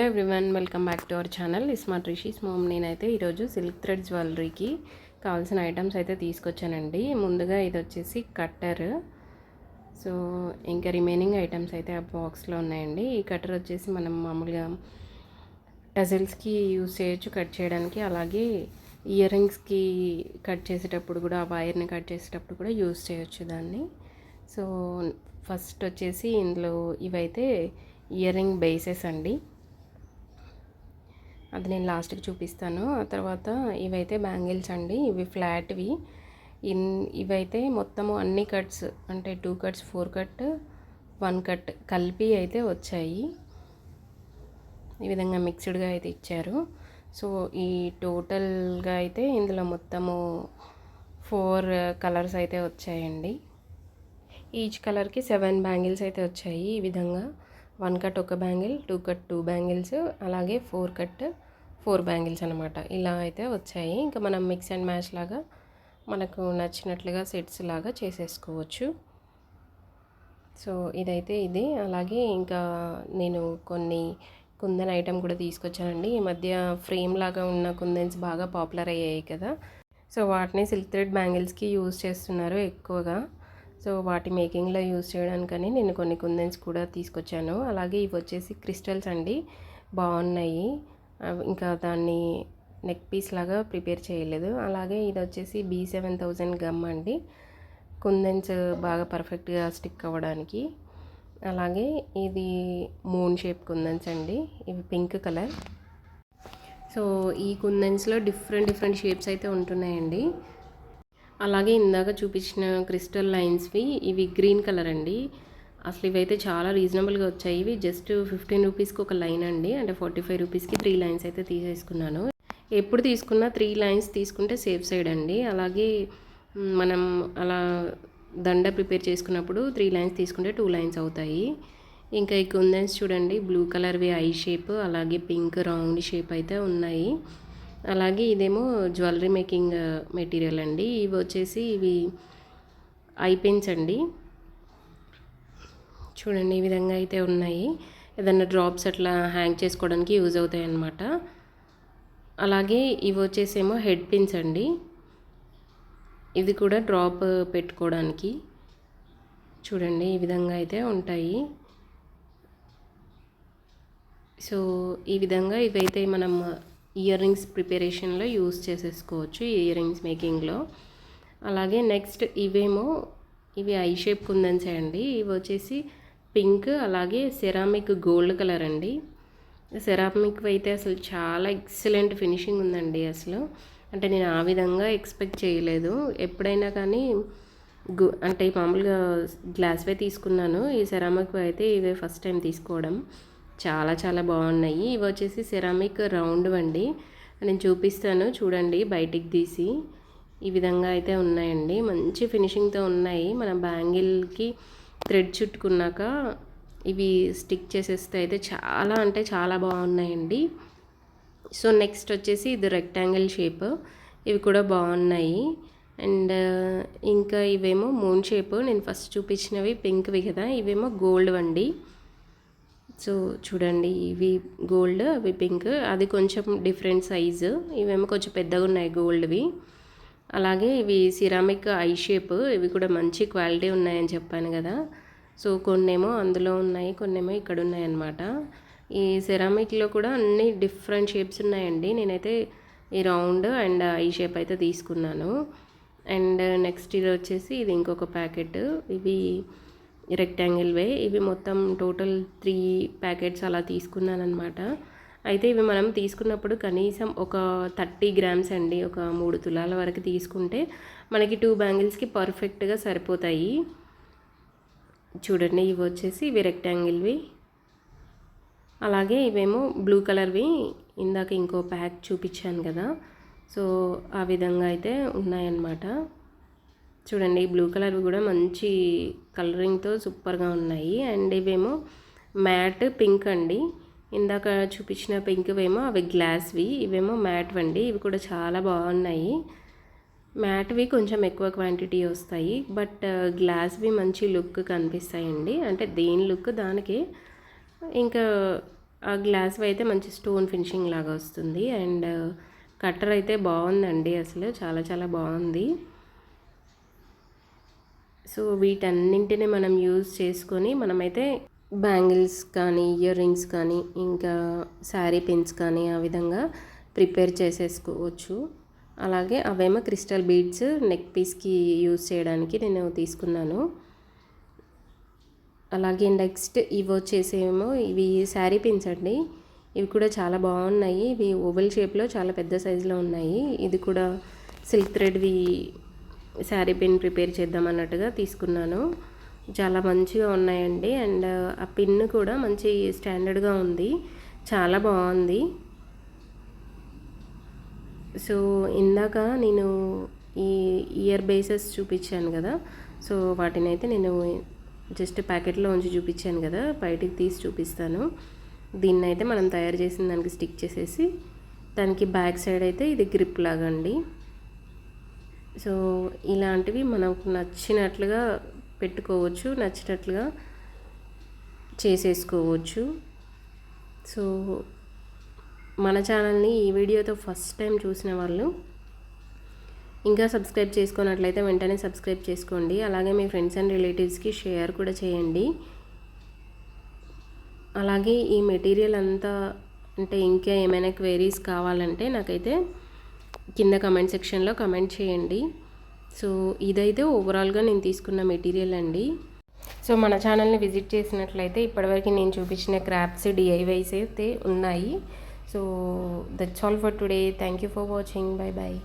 Hello everyone welcome back to our channel. Ismart Rishi's mom నేనైతే ఈరోజు silk thread జ్యువెలరీకి కావాల్సిన items అయితే తీసుకొచ్చానండి. ముందుగా ఇది వచ్చేసి కట్టర్. సో ఇంకా రిమైనింగ్ ఐటమ్స్ అయితే ఆ బాక్స్లో ఉన్నాయండి. ఈ కట్టర్ వచ్చేసి మనం మామూలుగా టజిల్స్కి యూస్ చేయొచ్చు కట్ చేయడానికి. అలాగే ఇయర్ రింగ్స్కి కట్ చేసేటప్పుడు కూడా ఆ వైర్ని కట్ చేసేటప్పుడు కూడా యూస్ చేయొచ్చు దాన్ని. సో ఫస్ట్ వచ్చేసి ఇందులో ఇవైతే ఇయర్ రింగ్ బేసెస్ అండి. అది నేను లాస్ట్కి చూపిస్తాను. ఆ తర్వాత ఇవైతే బ్యాంగిల్స్ అండి. ఇవి ఫ్లాట్వి. ఇన్ ఇవైతే మొత్తము అన్ని కట్స్ అంటే two cuts four cut one cut కలిపి అయితే వచ్చాయి. ఈ విధంగా మిక్స్డ్గా అయితే ఇచ్చారు. సో ఈ టోటల్గా అయితే ఇందులో మొత్తము ఫోర్ కలర్స్ అయితే వచ్చాయండి. ఈచ్ కలర్కి సెవెన్ బ్యాంగిల్స్ అయితే వచ్చాయి ఈ విధంగా. వన్ కట్ ఒక bangle two cut two bangles అలాగే ఫోర్ కట్ ఫోర్ బ్యాంగిల్స్ అనమాట ఇలా అయితే వచ్చాయి. ఇంకా మనం మిక్స్ అండ్ మ్యాచ్ లాగా మనకు నచ్చినట్లుగా సెట్స్ లాగా చేసేసుకోవచ్చు. సో ఇదైతే ఇది. అలాగే ఇంకా నేను కొన్ని కుందన్ ఐటెం కూడా తీసుకొచ్చానండి. ఈ మధ్య ఫ్రేమ్ లాగా ఉన్న కుందన్స్ బాగా పాపులర్ అయ్యాయి కదా. సో వాటిని సిల్క్ థ్రెడ్ బ్యాంగిల్స్కి యూజ్ చేస్తున్నారు ఎక్కువగా. సో వాటి మేకింగ్లో యూజ్ చేయడానికని నేను కొన్ని కుందన్స్ కూడా తీసుకొచ్చాను. అలాగే ఇవి వచ్చేసి క్రిస్టల్స్ అండి. బాగున్నాయి. ఇంకా దాన్ని నెక్ పీస్ లాగా ప్రిపేర్ చేయలేదు. అలాగే ఇది వచ్చేసి బీ సెవెన్ థౌజండ్ గమ్ అండి. కుందన్స్ బాగా పర్ఫెక్ట్గా స్టిక్ అవ్వడానికి. అలాగే ఇది మూన్ షేప్ కుందన్స్ అండి. ఇవి పింక్ కలర్. సో ఈ కుందన్స్లో డిఫరెంట్ డిఫరెంట్ షేప్స్ అయితే ఉంటున్నాయండి. అలాగే ఇందాక చూపించిన క్రిస్టల్ లైన్స్వి ఇవి గ్రీన్ కలర్ అండి. అసలు ఇవైతే చాలా రీజనబుల్గా వచ్చాయి. ఇవి జస్ట్ ఫిఫ్టీన్ రూపీస్కి ఒక లైన్ అండి. అంటే ఫార్టీ ఫైవ్ రూపీస్కి త్రీ లైన్స్ అయితే తీసేసుకున్నాను. ఎప్పుడు తీసుకున్నా త్రీ లైన్స్ తీసుకుంటే సేఫ్ సైడ్ అండి. అలాగే మనం అలా దండ ప్రిపేర్ చేసుకున్నప్పుడు త్రీ లైన్స్ తీసుకుంటే టూ లైన్స్ అవుతాయి. ఇంకా ఈ కుందన్స్ చూడండి బ్లూ కలర్వి ఐ షేప్ అలాగే పింక్ రౌండ్ షేప్ అయితే ఉన్నాయి. అలాగే ఇదేమో జ్యువెలరీ మేకింగ్ మెటీరియల్ అండి. ఇవి వచ్చేసి ఇవి ఐ పెన్స్ అండి. చూడండి ఈ విధంగా అయితే ఉన్నాయి. ఏదన్నా డ్రాప్స్ అట్లా హ్యాంగ్ చేసుకోవడానికి యూజ్ అవుతాయి అన్నమాట అలాగే ఇవి వచ్చేసేమో హెడ్ పిన్స్ అండి. ఇది కూడా డ్రాప్ పెట్టుకోవడానికి. చూడండి ఈ విధంగా అయితే ఉంటాయి. సో ఈ విధంగా ఇవైతే మనం ఇయర్ రింగ్స్ ప్రిపరేషన్లో యూస్ చేసేసుకోవచ్చు ఇయర్ రింగ్స్ మేకింగ్లో అలాగే నెక్స్ట్ ఇవేమో ఇవి ఐ షేప్ కుందన్స్ అండి ఇవి వచ్చేసి పింక్ అలాగే సెరామిక్ గోల్డ్ కలర్ అండి. సెరామిక్ అయితే అసలు చాలా ఎక్సలెంట్ ఫినిషింగ్ ఉందండి అసలు. అంటే నేను ఆ విధంగా ఎక్స్పెక్ట్ చేయలేదు. ఎప్పుడైనా కానీ గు అంటే మామూలుగా గ్లాస్వే తీసుకున్నాను. ఈ సెరామిక్ అయితే ఇవే ఫస్ట్ టైం తీసుకోవడం. చాలా చాలా బాగున్నాయి. ఇవి వచ్చేసి సెరామిక్ రౌండ్ అండి నేను చూపిస్తాను. చూడండి బయటికి తీసి. ఈ విధంగా అయితే ఉన్నాయండి. మంచి ఫినిషింగ్తో ఉన్నాయి. మన బ్యాంగిల్కి థ్రెడ్ చుట్టుకున్నాక ఇవి స్టిక్ చేసేస్తే అయితే చాలా అంటే చాలా బాగున్నాయండి. సో నెక్స్ట్ వచ్చేసి ఇది రెక్టాంగిల్ షేప్. ఇవి కూడా బాగున్నాయి. అండ్ ఇంకా ఇవేమో మూన్ షేప్. నేను ఫస్ట్ చూపించినవి పింక్వి కదా ఇవేమో గోల్డ్ అండి సో చూడండి ఇవి గోల్డ్ అవి పింక్. అది కొంచెం డిఫరెంట్ సైజు. ఇవేమో కొంచెం పెద్దగా ఉన్నాయి గోల్డ్వి. అలాగే ఇవి సిరామిక్ ఐ షేప్ ఇవి కూడా మంచి క్వాలిటీ ఉన్నాయని చెప్పాను కదా. సో కొన్నేమో అందులో ఉన్నాయి కొన్నేమో ఇక్కడ ఉన్నాయన్నమాట. ఈ సెరామిక్లో కూడా అన్ని డిఫరెంట్ షేప్స్ ఉన్నాయండి. నేనైతే ఈ రౌండ్ అండ్ ఐ షేప్ అయితే తీసుకున్నాను. అండ్ నెక్స్ట్ ఇది వచ్చేసి ఇది ఇంకొక ప్యాకెట్. ఇవి రెక్టాంగిల్ వే. ఇవి మొత్తం టోటల్ త్రీ ప్యాకెట్స్ అలా తీసుకున్నాను అనమాట అయితే ఇవి మనం తీసుకున్నప్పుడు కనీసం ఒక థర్టీ గ్రామ్స్ అండి ఒక మూడు తులాల వరకు తీసుకుంటే మనకి టూ బ్యాంగిల్స్కి పర్ఫెక్ట్గా సరిపోతాయి. చూడండి ఇవి వచ్చేసి ఇవి రెక్టాంగిల్వి అలాగే ఇవేమో బ్లూ కలర్వి ఇందాక ఇంకో ప్యాక్ చూపించాను కదా. సో ఆ విధంగా అయితే ఉన్నాయన్నమాట. చూడండి బ్లూ కలర్వి కూడా మంచి కలరింగ్తో సూపర్గా ఉన్నాయి. అండ్ ఇవేమో మ్యాట్ పింక్ అండి. ఇందాక చూపించిన పింక్వేమో అవి గ్లాస్వి ఇవేమో మ్యాట్ అండి ఇవి కూడా చాలా బాగున్నాయి. మ్యాట్వి కొంచెం ఎక్కువ క్వాంటిటీ వస్తాయి బట్ గ్లాస్వి మంచి లుక్ కనిపిస్తాయండి. అంటే దేని లుక్ దానికి ఇంకా ఆ గ్లాస్వి అయితే మంచి స్టోన్ ఫినిషింగ్ లాగా వస్తుంది. అండ్ కట్టర్ అయితే బాగుందండి అసలు చాలా చాలా బాగుంది. సో వీటన్నింటిని మనం యూజ్ చేసుకొని మనమైతే బ్యాంగిల్స్ కానీ ఇయర్ రింగ్స్ కానీ ఇంకా శారీ పిన్స్ కానీ ఆ విధంగా ప్రిపేర్ చేసేసుకోవచ్చు. అలాగే అవేమో క్రిస్టల్ బీడ్స్ నెక్ పీస్కి యూజ్ చేయడానికి నేను తీసుకున్నాను. అలాగే నెక్స్ట్ ఇవి వచ్చేసేమో ఇవి శారీ పిన్స్ అండి. ఇవి కూడా చాలా బాగున్నాయి. ఇవి ఓవెల్ షేప్లో చాలా పెద్ద సైజులో ఉన్నాయి. ఇది కూడా సిల్క్ థ్రెడ్వి శారీ పిన్ ప్రిపేర్ చేద్దాం అన్నట్టుగా తీసుకున్నాను. చాలా మంచిగా ఉన్నాయండి. అండ్ ఆ పిన్ కూడా మంచి స్టాండర్డ్గా ఉంది. చాలా బాగుంది. సో ఇందాక నేను ఈ ఇయర్ బేసెస్ చూపించాను కదా. సో వాటిని అయితే నేను జస్ట్ ప్యాకెట్లో ఉంచి చూపించాను కదా. బయటికి తీసి చూపిస్తాను. దీన్ని అయితే మనం తయారు చేసిన దానికి స్టిక్ చేసేసి దానికి బ్యాక్ సైడ్ అయితే ఇది గ్రిప్ లాగా అండి. సో ఇలాంటివి మనకు నచ్చినట్లుగా పెట్టుకోవచ్చు నచ్చినట్లుగా చేసేసుకోవచ్చు. సో మన ఛానల్ని ఈ వీడియోతో ఫస్ట్ టైం చూసిన వాళ్ళు ఇంకా సబ్స్క్రైబ్ చేసుకున్నట్లయితే వెంటనే సబ్స్క్రైబ్ చేసుకోండి. అలాగే మీ ఫ్రెండ్స్ అండ్ రిలేటివ్స్కి షేర్ కూడా చేయండి. అలాగే ఈ మెటీరియల్ అంతా అంటే ఇంకా ఏమైనా క్వైరీస్ కావాలంటే నాకైతే కింద కమెంట్ సెక్షన్లో కమెంట్ చేయండి. సో ఇదైతే ఓవరాల్గా నేను తీసుకున్న మెటీరియల్ అండి. సో మన ఛానల్ని విజిట్ చేసినట్లయితే ఇప్పటివరకు నేను చూపించిన క్రాఫ్ట్స్ డిఐవైస్ అయితే ఉన్నాయి. So that's all for today thank you for watching bye bye